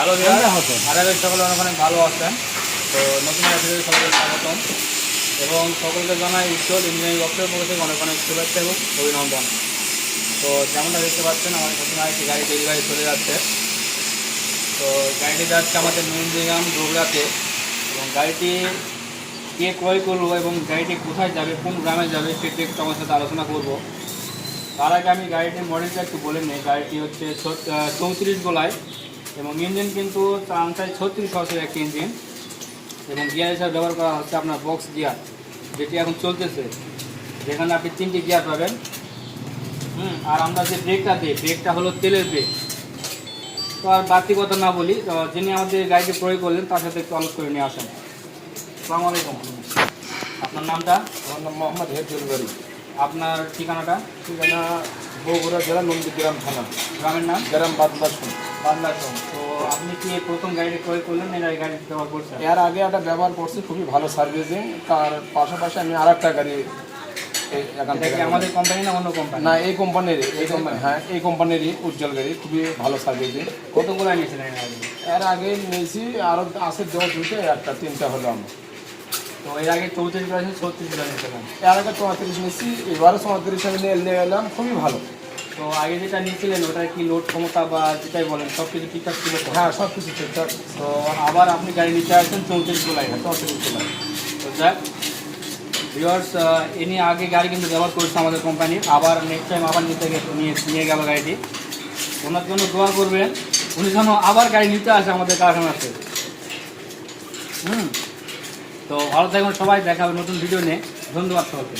Hello হতো। আরে সকলে অনেক অনেক ভালো আছেন। তো নতুন ভিডিও সকলকে স্বাগতম। এবং সকলকে জানাই উজ্জ্বল ইঞ্জিনিয়ারিং অফিসের পক্ষ থেকে অনেক অনেক শুভেচ্ছা এবং অভিনন্দন। তো যেমনটা দেখতে পাচ্ছেন আমার নতুন একটি গাড়ি ডেলিভারি চলে যাচ্ছে। তো গাড়িটি যাচ্ছে আমাদের নন্দীগ্রাম ডোগরাতে এবং গাড়িটি কে ক্রয় করব এবং গাড়িটি কোথায় যাবে কোন গ্রামে যাবে সেটি একটু আমার সাথে আলোচনা করব। তার আগে আমি গাড়িটির মডেলটা একটু বলে নিই। গাড়িটি হচ্ছে চৌত্রিশ গোলায় এবং ইঞ্জিন কিন্তু আনসাই ছত্রিশ সরাসরি একটি ইঞ্জিন। এবং গিয়ার হিসাবে ব্যবহার করা হচ্ছে আপনার বক্স গিয়ার যেটি এখন চলতেছে। যেখানে আপনি তিনটি গিয়ার পাবেন। হুম আর আমরা যে ব্রেকটা দিই ব্রেকটা হলো তেলের ব্রেক। তো আর বাড়তি কথা না বলি তো যিনি আমাদের গাড়িটি প্রয়োগ করলেন তার সাথে একটু আলোচ করে নিয়ে আসেন। আসসালামু আলাইকুম। আপনার নামটা? আমার নাম মোহাম্মদ হেদুল বাড়ি আপনার ঠিকানাটা? ঠিকানা বগুড়া জেলা নন্দীগ্রাম থানা। গ্রামের নাম? গ্রাম বাদবাসন বাংলাদেশ তো আপনি কি প্রথম গাড়িটি ক্রয় করলেন এই গাড়ি ব্যবহার করছেন? এর আগে একটা ব্যবহার করছি খুবই ভালো সার্ভিসিং তার পাশাপাশি আমি আর একটা গাড়ি আমাদের কোম্পানি না অন্য কোম্পানি না এই কোম্পানিরই এই কোম্পানি হ্যাঁ এই কোম্পানিরই উজ্জ্বল গাড়ি খুবই ভালো সার্ভিসিং কতগুলো নিয়েছিলেন এর আগে? নিয়েছি আরও আছে দশ দুটো একটা তিনটা হলো আমার। তো এর আগে চৌত্রিশ ছত্রিশ এর আগে চৌত্রিশ নিয়েছি এবারও চৌত্রিশ আমি নিয়ে নিয়ে এলাম খুবই ভালো। তো আগে যেটা নিয়েছিলেন ওটার কি লোড ক্ষমতা বা যেটাই বলেন সব কিছু ঠিকঠাক ছিল হ্যাঁ সব কিছু ঠিকঠাক। তো আবার আপনি গাড়ি নিতে আসছেন চৌত্রিশ গোলাই চৌত্রিশ কিলো তো যাক ভিওর্স ইনি আগে গাড়ি কিন্তু ব্যবহার করেছে আমাদের কোম্পানির আবার নেক্সট টাইম আবার নিতে নিয়ে নিয়ে গেল গাড়িটি। ওনার জন্য দোয়া করবেন উনি যেন আবার গাড়ি নিতে আসে আমাদের কারখানাতে। হুম? তো ভালো থাকবেন সবাই দেখা হবে নতুন ভিডিও নিয়ে। ধন্যবাদ সবাইকে।